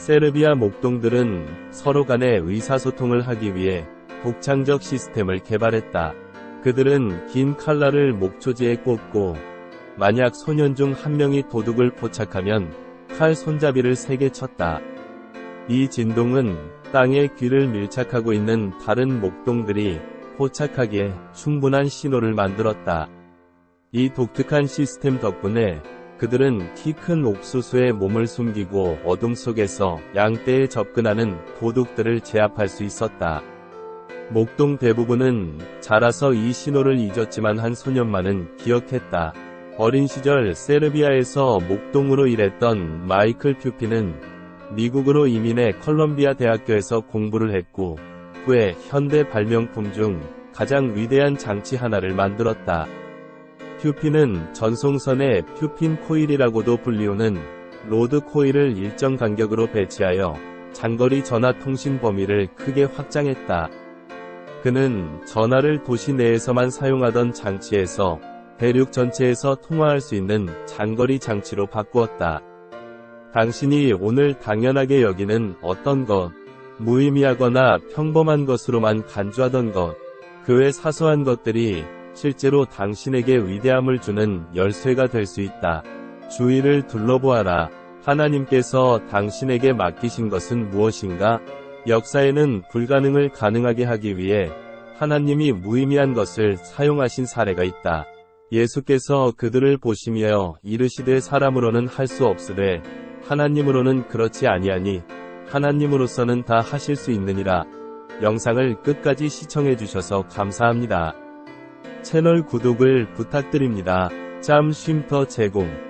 세르비아 목동들은 서로 간의 의사소통을 하기 위해 독창적 시스템을 개발했다. 그들은 긴 칼날을 목초지에 꽂고 만약 소년 중 한 명이 도둑을 포착하면 칼 손잡이를 세게 쳤다. 이 진동은 땅에 귀를 밀착하고 있는 다른 목동들이 포착하기에 충분한 신호를 만들었다. 이 독특한 시스템 덕분에 그들은 키 큰 옥수수에 몸을 숨기고 어둠 속에서 양떼에 접근하는 도둑들을 제압할 수 있었다. 목동 대부분은 자라서 이 신호를 잊었지만 한 소년만은 기억했다. 어린 시절 세르비아에서 목동으로 일했던 마이클 퓨피는 미국으로 이민해 컬럼비아 대학교에서 공부를 했고 후에 현대 발명품 중 가장 위대한 장치 하나를 만들었다. 퓨피는 전송선의 퓨핀 코일이라고도 불리우는 로드 코일을 일정 간격으로 배치하여 장거리 전화 통신 범위를 크게 확장했다. 그는 전화를 도시 내에서만 사용하던 장치에서 대륙 전체에서 통화할 수 있는 장거리 장치로 바꾸었다. 당신이 오늘 당연하게 여기는 어떤 것, 무의미하거나 평범한 것으로만 간주하던 것, 그 외 사소한 것들이 실제로 당신에게 위대함을 주는 열쇠가 될 수 있다. 주위를 둘러보아라. 하나님께서 당신에게 맡기신 것은 무엇인가? 역사에는 불가능을 가능하게 하기 위해 하나님이 무의미한 것을 사용하신 사례가 있다. 예수께서 그들을 보시며 이르시되 사람으로는 할 수 없으되 하나님으로는 그렇지 아니하니 하나님으로서는 다 하실 수 있느니라. 영상을 끝까지 시청해 주셔서 감사합니다. 채널 구독을 부탁드립니다. 짬 쉼터 제공